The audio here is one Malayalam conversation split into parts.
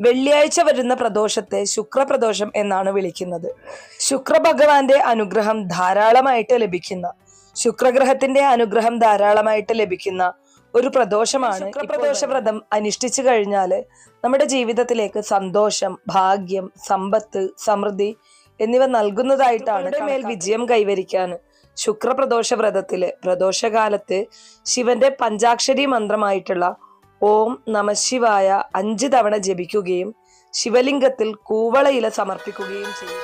വെള്ളിയാഴ്ച വരുന്ന പ്രദോഷത്തെ ശുക്രപ്രദോഷം എന്നാണ് വിളിക്കുന്നത്. ശുക്രഭഗവാന്റെ അനുഗ്രഹം ധാരാളമായിട്ട് ലഭിക്കുന്ന ശുക്രഗ്രഹത്തിന്റെ അനുഗ്രഹം ധാരാളമായിട്ട് ലഭിക്കുന്ന ഒരു പ്രദോഷമാണ് ശുക്രപ്രദോഷ. വ്രതം അനുഷ്ഠിച്ചു കഴിഞ്ഞാൽ നമ്മുടെ ജീവിതത്തിലേക്ക് സന്തോഷം ഭാഗ്യം സമ്പത്ത് സമൃദ്ധി എന്നിവ നൽകുന്നതായിട്ടാണ് മേൽ വിജയം കൈവരിക്കാൻ ശുക്രപ്രദോഷ വ്രതത്തിൽ പ്രദോഷകാലത്ത് ശിവന്റെ പഞ്ചാക്ഷരി മന്ത്രമായിട്ടുള്ള ഓം നമശിവായ അഞ്ച് തവണ ജപിക്കുകയും ശിവലിംഗത്തിൽ കൂവളയില സമർപ്പിക്കുകയും ചെയ്യും.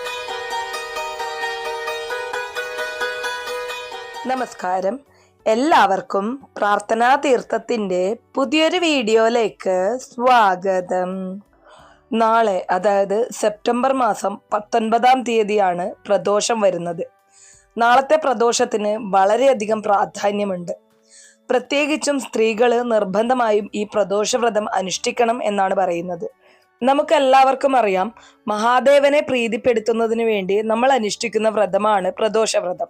നമസ്കാരം. എല്ലാവർക്കും പ്രാർത്ഥനാ തീർത്ഥത്തിന്റെ പുതിയൊരു വീഡിയോയിലേക്ക് സ്വാഗതം. നാളെ അതായത് സെപ്റ്റംബർ മാസം പത്തൊൻപതാം തീയതിയാണ് പ്രദോഷം വരുന്നത്. നാളത്തെ പ്രദോഷത്തിന് വളരെയധികം പ്രാധാന്യമുണ്ട്. പ്രത്യേകിച്ചും സ്ത്രീകൾ നിർബന്ധമായും ഈ പ്രദോഷവ്രതം അനുഷ്ഠിക്കണം എന്നാണ് പറയുന്നത്. നമുക്കെല്ലാവർക്കും അറിയാം മഹാദേവനെ പ്രീതിപ്പെടുത്തുന്നതിന് വേണ്ടി നമ്മൾ അനുഷ്ഠിക്കുന്ന വ്രതമാണ് പ്രദോഷവ്രതം.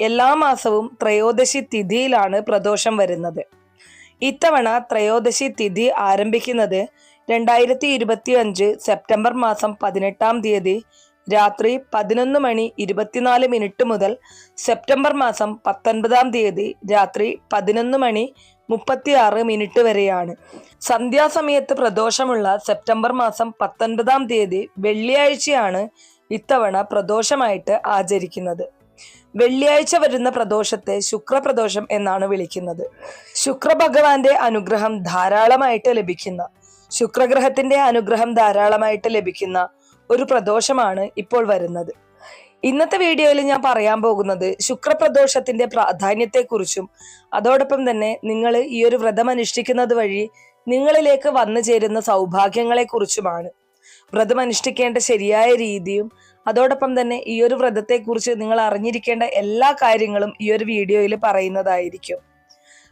എല്ലാ മാസവും ത്രയോദശി തിഥിയിലാണ് പ്രദോഷം വരുന്നത്. ഇത്തവണ ത്രയോദശി തിഥി ആരംഭിക്കുന്നത് രണ്ടായിരത്തി ഇരുപത്തി അഞ്ച് സെപ്റ്റംബർ മാസം പതിനെട്ടാം തീയതി രാത്രി പതിനൊന്ന് മണി ഇരുപത്തിനാല് മിനിറ്റ് മുതൽ സെപ്റ്റംബർ മാസം പത്തൊൻപതാം തീയതി രാത്രി പതിനൊന്ന് മണി മുപ്പത്തിയാറ് മിനിറ്റ് വരെയാണ്. സന്ധ്യാസമയത്ത് പ്രദോഷമുള്ള സെപ്റ്റംബർ മാസം പത്തൊൻപതാം തീയതി വെള്ളിയാഴ്ചയാണ് ഇത്തവണ പ്രദോഷമായിട്ട് ആചരിക്കുന്നത്. വെള്ളിയാഴ്ച വരുന്ന പ്രദോഷത്തെ ശുക്രപ്രദോഷം എന്നാണ് വിളിക്കുന്നത്. ശുക്രഭഗവാന്റെ അനുഗ്രഹം ധാരാളമായിട്ട് ലഭിക്കുന്ന ശുക്രഗ്രഹത്തിന്റെ അനുഗ്രഹം ധാരാളമായിട്ട് ലഭിക്കുന്ന ഒരു പ്രദോഷമാണ് ഇപ്പോൾ വരുന്നത്. ഇന്നത്തെ വീഡിയോയിൽ ഞാൻ പറയാൻ പോകുന്നത് ശുക്രപ്രദോഷത്തിന്റെ പ്രാധാന്യത്തെക്കുറിച്ചും അതോടൊപ്പം തന്നെ നിങ്ങൾ ഈ ഒരു വ്രതം അനുഷ്ഠിക്കുന്നത് വഴി നിങ്ങളിലേക്ക് വന്നു ചേരുന്ന സൗഭാഗ്യങ്ങളെക്കുറിച്ചുമാണ്. വ്രതം അനുഷ്ഠിക്കേണ്ട ശരിയായ രീതിയും അതോടൊപ്പം തന്നെ ഈ ഒരു വ്രതത്തെക്കുറിച്ച് നിങ്ങൾ അറിഞ്ഞിരിക്കേണ്ട എല്ലാ കാര്യങ്ങളും ഈ ഒരു വീഡിയോയിൽ പറയുന്നതായിരിക്കും.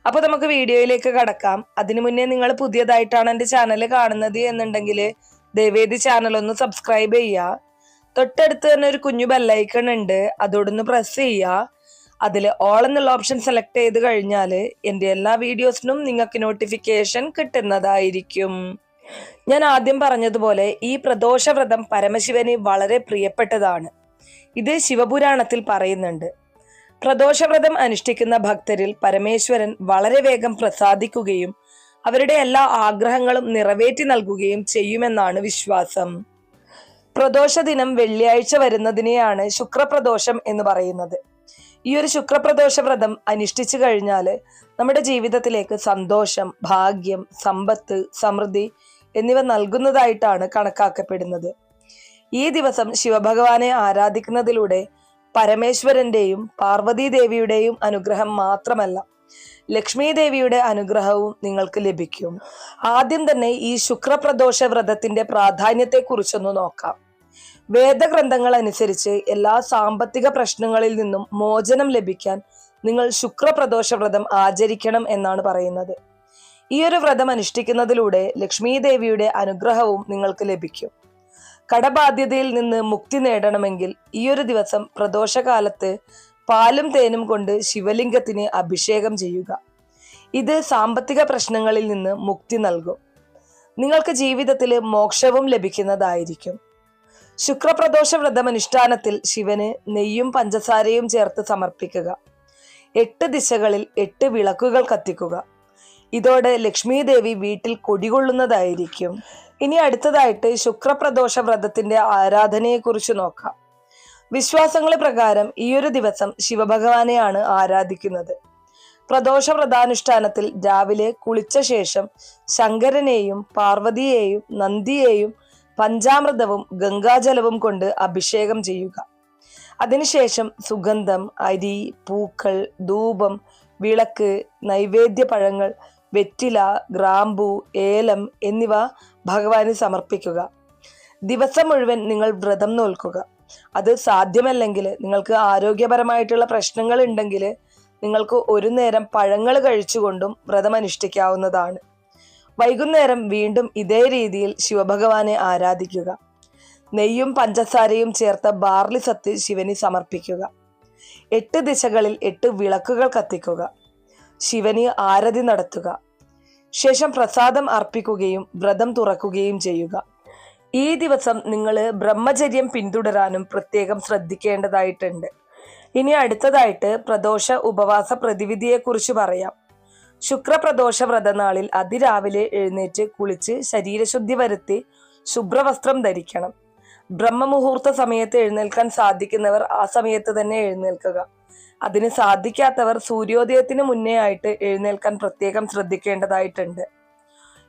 അപ്പൊ നമുക്ക് വീഡിയോയിലേക്ക് കടക്കാം. അതിനു മുന്നേ നിങ്ങൾ പുതിയതായിട്ടാണ് എന്റെ ചാനൽ കാണുന്നത് എന്നുണ്ടെങ്കിൽ ദയവേദി ചാനൽ ഒന്ന് സബ്സ്ക്രൈബ് ചെയ്യുക തൊട്ടടുത്ത് തന്നെ ഒരു കുഞ്ഞു ബെല്ലൈക്കൺ ഉണ്ട്. അതോടൊന്ന് പ്രസ് ചെയ്യുക അതിൽ ഓൾ എന്നുള്ള ഓപ്ഷൻ സെലക്ട് ചെയ്ത് കഴിഞ്ഞാൽ എന്റെ എല്ലാ വീഡിയോസിനും നിങ്ങൾക്ക് നോട്ടിഫിക്കേഷൻ കിട്ടുന്നതായിരിക്കും. ഞാൻ ആദ്യം പറഞ്ഞതുപോലെ ഈ പ്രദോഷവ്രതം പരമശിവന് വളരെ പ്രിയപ്പെട്ടതാണ്. ഇത് ശിവപുരാണത്തിൽ പറയുന്നുണ്ട്. പ്രദോഷവ്രതം അനുഷ്ഠിക്കുന്ന ഭക്തരിൽ പരമേശ്വരൻ വളരെ വേഗം പ്രസാദിക്കുകയും അവരുടെ എല്ലാ ആഗ്രഹങ്ങളും നിറവേറ്റി നൽകുകയും ചെയ്യുമെന്നാണ് വിശ്വാസം. പ്രദോഷ ദിനം വെള്ളിയാഴ്ച വരുന്നതിനെയാണ് ശുക്രപ്രദോഷം എന്ന് പറയുന്നത്. ഈ ഒരു ശുക്രപ്രദോഷ വ്രതം അനുഷ്ഠിച്ചു കഴിഞ്ഞാൽ നമ്മുടെ ജീവിതത്തിലേക്ക് സന്തോഷം ഭാഗ്യം സമ്പത്ത് സമൃദ്ധി എന്നിവ നൽകുന്നതായിട്ടാണ് കണക്കാക്കപ്പെടുന്നത്. ഈ ദിവസം ശിവഭഗവാനെ ആരാധിക്കുന്നതിലൂടെ പരമേശ്വരന്റെയും പാർവതീദേവിയുടെയും അനുഗ്രഹം മാത്രമല്ല ലക്ഷ്മി ദേവിയുടെ അനുഗ്രഹവും നിങ്ങൾക്ക് ലഭിക്കും. ആദ്യം തന്നെ ഈ ശുക്രപ്രദോഷ വ്രതത്തിന്റെ പ്രാധാന്യത്തെ കുറിച്ചൊന്ന് നോക്കാം. വേദഗ്രന്ഥങ്ങൾ അനുസരിച്ച് എല്ലാ സാമ്പത്തിക പ്രശ്നങ്ങളിൽ നിന്നും മോചനം ലഭിക്കാൻ നിങ്ങൾ ശുക്രപ്രദോഷ വ്രതം ആചരിക്കണം എന്നാണ് പറയുന്നത്. ഈ ഒരു വ്രതം അനുഷ്ഠിക്കുന്നതിലൂടെ ലക്ഷ്മി ദേവിയുടെ അനുഗ്രഹവും നിങ്ങൾക്ക് ലഭിക്കും. കടബാധ്യതയിൽ നിന്ന് മുക്തി നേടണമെങ്കിൽ ഈ ഒരു ദിവസം പ്രദോഷകാലത്ത് പാലും തേനും കൊണ്ട് ശിവലിംഗത്തിന് അഭിഷേകം ചെയ്യുക. ഇത് സാമ്പത്തിക പ്രശ്നങ്ങളിൽ നിന്ന് മുക്തി നൽകും. നിങ്ങൾക്ക് ജീവിതത്തിൽ മോക്ഷവും ലഭിക്കുന്നതായിരിക്കും. ശുക്രപ്രദോഷ വ്രതമനുഷ്ഠാനത്തിൽ ശിവന് നെയ്യും പഞ്ചസാരയും ചേർത്ത് സമർപ്പിക്കുക. എട്ട് ദിശകളിൽ എട്ട് വിളക്കുകൾ കത്തിക്കുക. ഇതോടെ ലക്ഷ്മി ദേവി വീട്ടിൽ കൊടികൊള്ളുന്നതായിരിക്കും. ഇനി അടുത്തതായിട്ട് ശുക്രപ്രദോഷ വ്രതത്തിന്റെ ആരാധനയെക്കുറിച്ച് നോക്കാം. വിശ്വാസങ്ങളെ പ്രകാരം ഈയൊരു ദിവസം ശിവഭഗവാനെയാണ് ആരാധിക്കുന്നത്. പ്രദോഷ വ്രതാനുഷ്ഠാനത്തിൽ രാവിലെ കുളിച്ച ശേഷം ശങ്കരനെയും പാർവതിയെയും നന്ദിയെയും പഞ്ചാമൃതവും ഗംഗാജലവും കൊണ്ട് അഭിഷേകം ചെയ്യുക. അതിനുശേഷം സുഗന്ധം അരി പൂക്കൾ ധൂപം വിളക്ക് നൈവേദ്യ പഴങ്ങൾ വെറ്റില ഗ്രാമ്പു ഏലം എന്നിവ ഭഗവാന് സമർപ്പിക്കുക. ദിവസം മുഴുവൻ നിങ്ങൾ വ്രതം നോൽക്കുക. അത് സാധ്യമല്ലെങ്കിൽ നിങ്ങൾക്ക് ആരോഗ്യപരമായിട്ടുള്ള പ്രശ്നങ്ങൾ ഉണ്ടെങ്കിൽ നിങ്ങൾക്ക് ഒരു നേരം പഴങ്ങൾ കഴിച്ചുകൊണ്ടും വ്രതം അനുഷ്ഠിക്കാവുന്നതാണ് വൈകുന്നേരം വീണ്ടും ഇതേ രീതിയിൽ ശിവഭഗവാനെ ആരാധിക്കുക. നെയ്യും പഞ്ചസാരയും ചേർത്ത ബാർലി സത്ത് ശിവന് സമർപ്പിക്കുക. എട്ട് ദിശകളിൽ എട്ട് വിളക്കുകൾ കത്തിക്കുക. ശിവന് ആരതി നടത്തുക. ശേഷം പ്രസാദം അർപ്പിക്കുകയും വ്രതം തുറക്കുകയും ചെയ്യുക. ഈ ദിവസം നിങ്ങൾ ബ്രഹ്മചര്യം പിന്തുടരാനും പ്രത്യേകം ശ്രദ്ധിക്കേണ്ടതായിട്ടുണ്ട്. ഇനി അടുത്തതായിട്ട് പ്രദോഷ ഉപവാസ പ്രതിവിധിയെക്കുറിച്ച് പറയാം. ശുക്രപ്രദോഷ വ്രതനാളിൽ അതിരാവിലെ എഴുന്നേറ്റ് കുളിച്ച് ശരീരശുദ്ധി വരുത്തി ശുഭ്രവസ്ത്രം ധരിക്കണം. ബ്രഹ്മമുഹൂർത്ത സമയത്ത് എഴുന്നേൽക്കാൻ സാധിക്കുന്നവർ ആ സമയത്ത് തന്നെ എഴുന്നേൽക്കുക. അതിന് സാധിക്കാത്തവർ സൂര്യോദയത്തിന് മുന്നേ ആയിട്ട് എഴുന്നേൽക്കാൻ പ്രത്യേകം ശ്രദ്ധിക്കേണ്ടതായിട്ടുണ്ട്.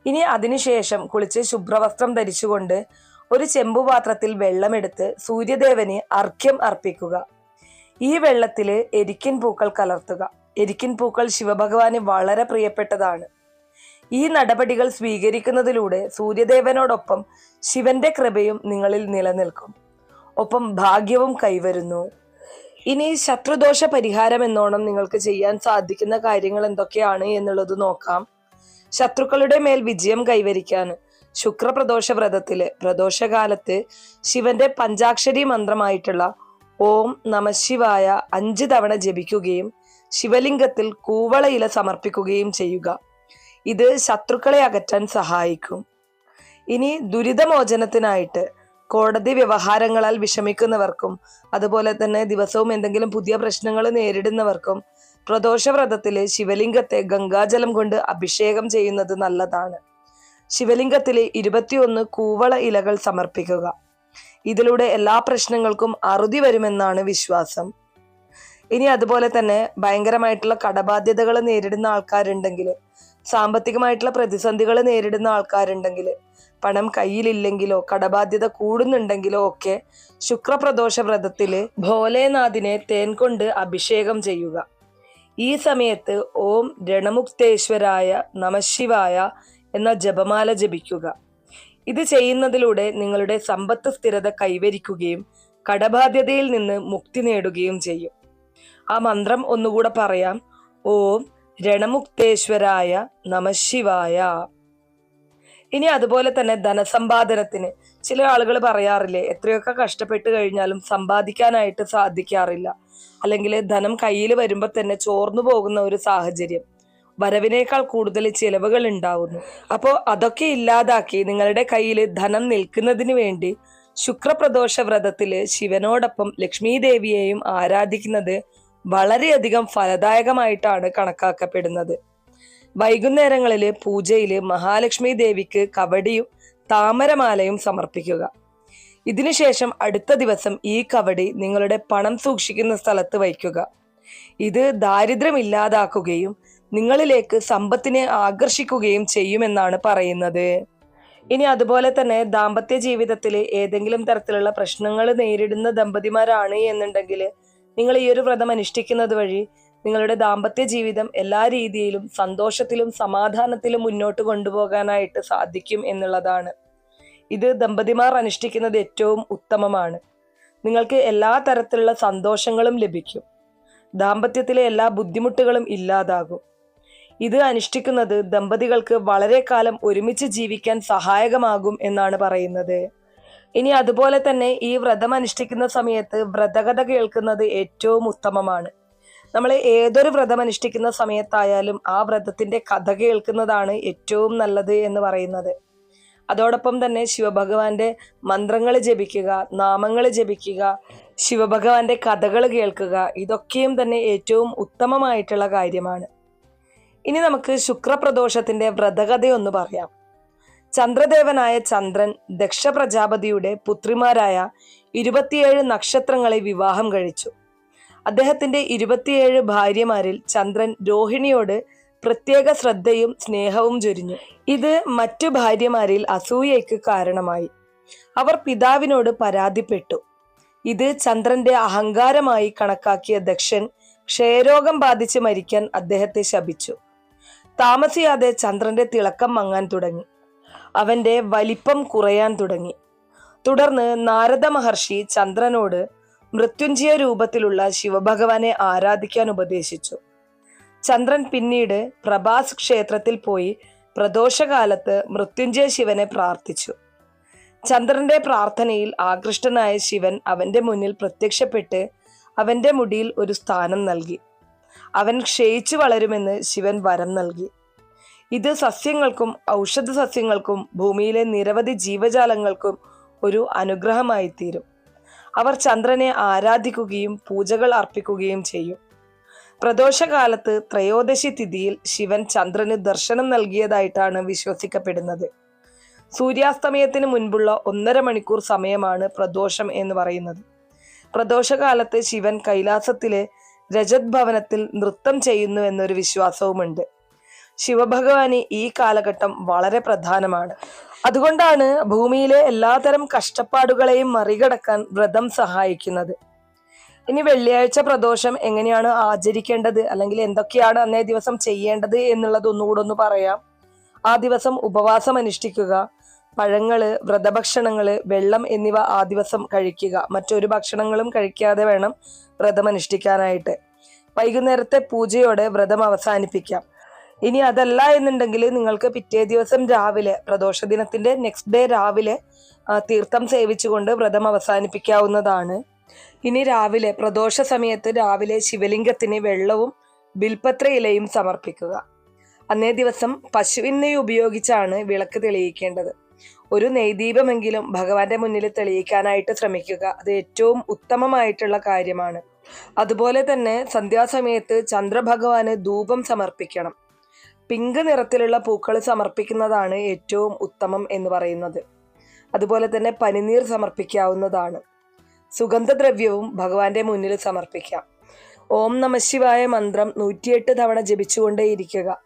ഇനി അതിനുശേഷം കുളിച്ച് ശുഭ്രവസ്ത്രം ധരിച്ചുകൊണ്ട് ഒരു ചെമ്പുപാത്രത്തിൽ വെള്ളമെടുത്ത് സൂര്യദേവന് അർഘ്യം അർപ്പിക്കുക. ഈ വെള്ളത്തിൽ എരിക്കിൻ പൂക്കൾ കലർത്തുക. എരിക്കിൻ പൂക്കൾ ശിവഭഗവാന് വളരെ പ്രിയപ്പെട്ടതാണ്. ഈ നടപടികൾ സ്വീകരിക്കുന്നതിലൂടെ സൂര്യദേവനോടൊപ്പം ശിവന്റെ കൃപയും നിങ്ങളിൽ നിലനിൽക്കും. ഒപ്പം ഭാഗ്യവും കൈവരുന്നു. ഇനി ശത്രുദോഷ പരിഹാരം എന്നോണം നിങ്ങൾക്ക് ചെയ്യാൻ സാധിക്കുന്ന കാര്യങ്ങൾ എന്തൊക്കെയാണ് എന്നുള്ളത് നോക്കാം. ശത്രുക്കളുടെ മേൽ വിജയം കൈവരിക്കാൻ ശുക്രപ്രദോഷ വ്രതത്തിൽ പ്രദോഷകാലത്ത് ശിവന്റെ പഞ്ചാക്ഷരി മന്ത്രമായിട്ടുള്ള ഓം നമശിവായ അഞ്ച് തവണ ജപിക്കുകയും ശിവലിംഗത്തിൽ കൂവളയില സമർപ്പിക്കുകയും ചെയ്യുക. ഇത് ശത്രുക്കളെ അകറ്റാൻ സഹായിക്കും. ഇനി ദുരിതമോചനത്തിനായിട്ട് കോടതി വ്യവഹാരങ്ങളാൽ വിഷമിക്കുന്നവർക്കും അതുപോലെ തന്നെ ദിവസവും എന്തെങ്കിലും പുതിയ പ്രശ്നങ്ങൾ നേരിടുന്നവർക്കും പ്രദോഷവ്രതത്തിൽ ശിവലിംഗത്തെ ഗംഗാജലം കൊണ്ട് അഭിഷേകം ചെയ്യുന്നത് നല്ലതാണ്. ശിവലിംഗത്തിലെ ഇരുപത്തിയൊന്ന് കൂവള ഇലകൾ സമർപ്പിക്കുക. ഇതിലൂടെ എല്ലാ പ്രശ്നങ്ങൾക്കും അറുതി വരുമെന്നാണ് വിശ്വാസം. ഇനി അതുപോലെ തന്നെ ഭയങ്കരമായിട്ടുള്ള കടബാധ്യതകൾ നേരിടുന്ന ആൾക്കാരുണ്ടെങ്കിൽ സാമ്പത്തികമായിട്ടുള്ള പ്രതിസന്ധികൾ നേരിടുന്ന ആൾക്കാരുണ്ടെങ്കിൽ പണം കയ്യിലില്ലെങ്കിലോ കടബാധ്യത കൂടുന്നുണ്ടെങ്കിലോ ഒക്കെ ശുക്രപ്രദോഷ വ്രതത്തിൽ ഭോലേനാഥിനെ തേൻ കൊണ്ട് അഭിഷേകം ചെയ്യുക. ഈ സമയത്ത് ഓം രണമുക്തേശ്വരായ നമശിവായ എന്ന ജപമാല ജപിക്കുക. ഇത് ചെയ്യുന്നതിലൂടെ നിങ്ങളുടെ സമ്പത്ത് സ്ഥിരത കൈവരിക്കുകയും കടബാധ്യതയിൽ നിന്ന് മുക്തി നേടുകയും ചെയ്യും. ആ മന്ത്രം ഒന്നുകൂടെ പറയാം. ഓം രണമുക്തേശ്വരായ നമശിവായ ഇനി അതുപോലെ തന്നെ ധനസമ്പാദനത്തിന് ചില ആളുകൾ പറയാറില്ലേ എത്രയൊക്കെ കഷ്ടപ്പെട്ട് കഴിഞ്ഞാലും സമ്പാദിക്കാനായിട്ട് സാധിക്കാറില്ല. അല്ലെങ്കിൽ ധനം കയ്യിൽ വരുമ്പോൾ തന്നെ ചോർന്നു പോകുന്ന ഒരു സാഹചര്യം. വരവിനേക്കാൾ കൂടുതൽ ചിലവുകൾ ഉണ്ടാവുന്നു. അപ്പോൾ അതൊക്കെ ഇല്ലാതാക്കി നിങ്ങളുടെ കയ്യിൽ ധനം നിൽക്കുന്നതിന് വേണ്ടി ശുക്രപ്രദോഷ വ്രതത്തിൽ ശിവനോടൊപ്പം ലക്ഷ്മി ദേവിയെയും ആരാധിക്കുന്നത് വളരെയധികം ഫലദായകമായിട്ടാണ് കണക്കാക്കപ്പെടുന്നത്. വൈകുന്നേരങ്ങളിൽ പൂജയിൽ മഹാലക്ഷ്മി ദേവിക്ക് കവടിയും താമരമാലയും സമർപ്പിക്കുക. ഇതിനുശേഷം അടുത്ത ദിവസം ഈ കവടി നിങ്ങളുടെ പണം സൂക്ഷിക്കുന്ന സ്ഥലത്ത് വയ്ക്കുക. ഇത് ദാരിദ്ര്യം ഇല്ലാതാക്കുകയും നിങ്ങളിലേക്ക് സമ്പത്തിനെ ആകർഷിക്കുകയും ചെയ്യുമെന്നാണ് പറയുന്നത്. ഇനി അതുപോലെ തന്നെ ദാമ്പത്യ ജീവിതത്തിൽ ഏതെങ്കിലും തരത്തിലുള്ള പ്രശ്നങ്ങൾ നേരിടുന്ന ദമ്പതിമാരാണ് എന്നുണ്ടെങ്കിൽ നിങ്ങൾ ഈ ഒരു വ്രതം അനുഷ്ഠിക്കുന്നത് വഴി നിങ്ങളുടെ ദാമ്പത്യ ജീവിതം എല്ലാ രീതിയിലും സന്തോഷത്തിലും സമാധാനത്തിലും മുന്നോട്ട് കൊണ്ടുപോകാനായിട്ട് സാധിക്കും എന്നുള്ളതാണ്. ഇത് ദമ്പതിമാർ അനുഷ്ഠിക്കുന്നത് ഏറ്റവും ഉത്തമമാണ്. നിങ്ങൾക്ക് എല്ലാ തരത്തിലുള്ള സന്തോഷങ്ങളും ലഭിക്കും. ദാമ്പത്യത്തിലെ എല്ലാ ബുദ്ധിമുട്ടുകളും ഇല്ലാതാകും. ഇത് അനുഷ്ഠിക്കുന്നത് ദമ്പതികൾക്ക് വളരെ കാലം ഒരുമിച്ച് ജീവിക്കാൻ സഹായകമാകും എന്നാണ് പറയുന്നത്. ഇനി അതുപോലെ തന്നെ ഈ വ്രതം അനുഷ്ഠിക്കുന്ന സമയത്ത് വ്രതകഥ കേൾക്കുന്നത് ഏറ്റവും ഉത്തമമാണ്. നമ്മൾ ഏതൊരു വ്രതം അനുഷ്ഠിക്കുന്ന സമയത്തായാലും ആ വ്രതത്തിന്റെ കഥ കേൾക്കുന്നതാണ് ഏറ്റവും നല്ലത് എന്ന് പറയുന്നത്. അതോടൊപ്പം തന്നെ ശിവഭഗവാന്റെ മന്ത്രങ്ങൾ ജപിക്കുക നാമങ്ങൾ ജപിക്കുക ശിവഭഗവാന്റെ കഥകൾ കേൾക്കുക ഇതൊക്കെയും തന്നെ ഏറ്റവും ഉത്തമമായിട്ടുള്ള കാര്യമാണ്. ഇനി നമുക്ക് ശുക്രപ്രദോഷത്തിന്റെ വ്രതകഥയൊന്ന് പറയാം. ചന്ദ്രദേവനായ ചന്ദ്രൻ ദക്ഷ പ്രജാപതിയുടെ പുത്രിമാരായ ഇരുപത്തിയേഴ് നക്ഷത്രങ്ങളെ വിവാഹം കഴിച്ചു. അദ്ദേഹത്തിന്റെ ഇരുപത്തിയേഴ് ഭാര്യമാരിൽ ചന്ദ്രൻ രോഹിണിയോട് പ്രത്യേക ശ്രദ്ധയും സ്നേഹവും ചൊരിഞ്ഞു. ഇത് മറ്റു ഭാര്യമാരിൽ അസൂയയ്ക്ക് കാരണമായി. അവർ പിതാവിനോട് പരാതിപ്പെട്ടു. ഇത് ചന്ദ്രന്റെ അഹങ്കാരമായി കണക്കാക്കിയ ദക്ഷൻ ക്ഷയരോഗം ബാധിച്ച് മരിക്കാൻ അദ്ദേഹത്തെ ശപിച്ചു. താമസിയാതെ ചന്ദ്രന്റെ തിളക്കം മങ്ങാൻ തുടങ്ങി. അവന്റെ വലിപ്പം കുറയാൻ തുടങ്ങി. തുടർന്ന് നാരദ മഹർഷി ചന്ദ്രനോട് മൃത്യുഞ്ജയ രൂപത്തിലുള്ള ശിവഭഗവാനെ ആരാധിക്കാൻ ഉപദേശിച്ചു. ചന്ദ്രൻ പിന്നീട് പ്രഭാസ് ക്ഷേത്രത്തിൽ പോയി പ്രദോഷകാലത്ത് മൃത്യുഞ്ജയ ശിവനെ പ്രാർത്ഥിച്ചു. ചന്ദ്രന്റെ പ്രാർത്ഥനയിൽ ആകൃഷ്ടനായ ശിവൻ അവന്റെ മുന്നിൽ പ്രത്യക്ഷപ്പെട്ട് അവന്റെ മുടിയിൽ ഒരു സ്ഥാനം നൽകി. അവൻ ക്ഷയിച്ചു വളരുമെന്ന് ശിവൻ വരം നൽകി. ഇത് സസ്യങ്ങൾക്കും ഔഷധ സസ്യങ്ങൾക്കും ഭൂമിയിലെ നിരവധി ജീവജാലങ്ങൾക്കും ഒരു അനുഗ്രഹമായി തീരും അവർ ചന്ദ്രനെ ആരാധിക്കുകയും പൂജകൾ അർപ്പിക്കുകയും ചെയ്യും. പ്രദോഷകാലത്ത് ത്രയോദശി തിഥിയിൽ ശിവൻ ചന്ദ്രന് ദർശനം നൽകിയതായിട്ടാണ് വിശ്വസിക്കപ്പെടുന്നത്. സൂര്യാസ്തമയത്തിന് മുൻപുള്ള ഒന്നര മണിക്കൂർ സമയമാണ് പ്രദോഷം എന്ന് പറയുന്നത്. പ്രദോഷകാലത്ത് ശിവൻ കൈലാസത്തിലെ രജത് ഭവനത്തിൽ നൃത്തം ചെയ്യുന്നു എന്നൊരു വിശ്വാസവുമുണ്ട്. ശിവഭഗവാന് ഈ കാലഘട്ടം വളരെ പ്രധാനമാണ്. അതുകൊണ്ടാണ് ഭൂമിയിലെ എല്ലാതരം കഷ്ടപ്പാടുകളെയും മറികടക്കാൻ വ്രതം സഹായിക്കുന്നത്. ഇനി വെള്ളിയാഴ്ച പ്രദോഷം എങ്ങനെയാണ് ആചരിക്കേണ്ടത്? അല്ലെങ്കിൽ എന്തൊക്കെയാണ് അന്നേ ദിവസം ചെയ്യേണ്ടത് എന്നുള്ളത് ഒന്നുകൂടെ ഒന്ന് പറയാം. ആ ദിവസം ഉപവാസം അനുഷ്ഠിക്കുക പഴങ്ങൾ വ്രതഭക്ഷണങ്ങൾ വെള്ളം എന്നിവ ആ ദിവസം കഴിക്കുക. മറ്റൊരു ഭക്ഷണങ്ങളും കഴിക്കാതെ വേണം വ്രതം അനുഷ്ഠിക്കാനായിട്ട് വൈകുന്നേരത്തെ പൂജയോടെ വ്രതം അവസാനിപ്പിക്കാം. ഇനി അതല്ല എന്നുണ്ടെങ്കിൽ നിങ്ങൾക്ക് പിറ്റേ ദിവസം രാവിലെ പ്രദോഷ ദിനത്തിന്റെ നെക്സ്റ്റ് ഡേ രാവിലെ തീർത്ഥം സേവിച്ചുകൊണ്ട് വ്രതം അവസാനിപ്പിക്കാവുന്നതാണ്. ഇനി രാവിലെ പ്രദോഷ സമയത്ത് രാവിലെ ശിവലിംഗത്തിന് വെള്ളവും ബിൽപത്ര ഇലയും സമർപ്പിക്കുക. അന്നേ ദിവസം പശുവിൻ നെയ്യ് ഉപയോഗിച്ചാണ് വിളക്ക് തെളിയിക്കേണ്ടത്. ഒരു നെയ്ദീപമെങ്കിലും ഭഗവാന്റെ മുന്നിൽ തെളിയിക്കാനായിട്ട് ശ്രമിക്കുക. അത് ഏറ്റവും ഉത്തമമായിട്ടുള്ള കാര്യമാണ്. അതുപോലെ തന്നെ സന്ധ്യാസമയത്ത് ചന്ദ്രഭഗവാന് ധൂപം സമർപ്പിക്കണം. പിങ്ക് നിറത്തിലുള്ള പൂക്കൾ സമർപ്പിക്കുന്നതാണ് ഏറ്റവും ഉത്തമം എന്ന് പറയുന്നത്. അതുപോലെ തന്നെ പനിനീർ സമർപ്പിക്കാവുന്നതാണ്. സുഗന്ധദ്രവ്യവും ഭഗവാന്റെ മുന്നിൽ സമർപ്പിക്കാം. ഓം നമശിവായ മന്ത്രം നൂറ്റിയെട്ട് തവണ ജപിച്ചുകൊണ്ടേയിരിക്കുക.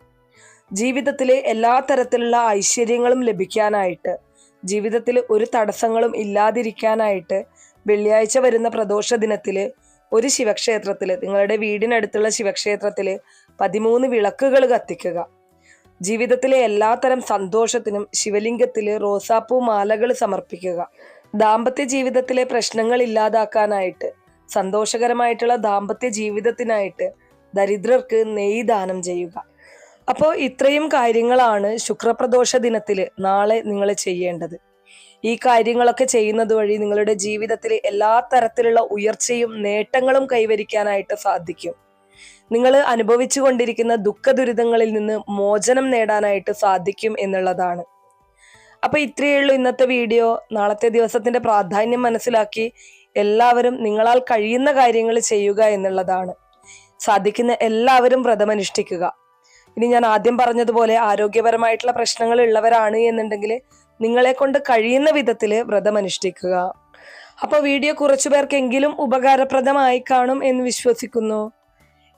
ജീവിതത്തിലെ എല്ലാ തരത്തിലുള്ള ഐശ്വര്യങ്ങളും ലഭിക്കാനായിട്ട് ജീവിതത്തിൽ ഒരു തടസ്സങ്ങളും ഇല്ലാതിരിക്കാനായിട്ട് വെള്ളിയാഴ്ച വരുന്ന പ്രദോഷ ദിനത്തിൽ ഒരു ശിവക്ഷേത്രത്തിൽ നിങ്ങളുടെ വീടിനടുത്തുള്ള ശിവക്ഷേത്രത്തിൽ പതിമൂന്ന് വിളക്കുകൾ കത്തിക്കുക. ജീവിതത്തിലെ എല്ലാത്തരം സന്തോഷത്തിനും ശിവലിംഗത്തിൽ റോസാപ്പൂ മാലകൾ സമർപ്പിക്കുക. ദാമ്പത്യ ജീവിതത്തിലെ പ്രശ്നങ്ങൾ ഇല്ലാതാക്കാനായിട്ട് സന്തോഷകരമായിട്ടുള്ള ദാമ്പത്യ ജീവിതത്തിനായിട്ട് ദരിദ്രർക്ക് നെയ് ദാനം ചെയ്യുക. അപ്പോൾ ഇത്രയും കാര്യങ്ങളാണ് ശുക്രപ്രദോഷ ദിനത്തിൽ നാളെ നിങ്ങൾ ചെയ്യേണ്ടത്. ഈ കാര്യങ്ങളൊക്കെ ചെയ്യുന്നത് വഴി നിങ്ങളുടെ ജീവിതത്തിലെ എല്ലാ തരത്തിലുള്ള ഉയർച്ചയും നേട്ടങ്ങളും കൈവരിക്കാനായിട്ട് സാധിക്കും. നിങ്ങൾ അനുഭവിച്ചു കൊണ്ടിരിക്കുന്ന ദുഃഖ ദുരിതങ്ങളിൽ നിന്ന് മോചനം നേടാനായിട്ട് സാധിക്കും എന്നുള്ളതാണ്. അപ്പൊ ഇത്രയേ ഉള്ളൂ ഇന്നത്തെ വീഡിയോ. നാളത്തെ ദിവസത്തിന്റെ പ്രാധാന്യം മനസ്സിലാക്കി എല്ലാവരും നിങ്ങളാൽ കഴിയുന്ന കാര്യങ്ങൾ ചെയ്യുക എന്നുള്ളതാണ്. സാധിക്കുന്ന എല്ലാവരും വ്രതമനുഷ്ഠിക്കുക. ഇനി ഞാൻ ആദ്യം പറഞ്ഞതുപോലെ ആരോഗ്യപരമായിട്ടുള്ള പ്രശ്നങ്ങൾ ഉള്ളവരാണ് എന്നുണ്ടെങ്കിൽ നിങ്ങളെ കൊണ്ട് കഴിയുന്ന വിധത്തിൽ വ്രതമനുഷ്ഠിക്കുക. അപ്പോൾ വീഡിയോ കുറച്ചു പേർക്കെങ്കിലും ഉപകാരപ്രദമായി കാണും എന്ന് വിശ്വസിക്കുന്നു.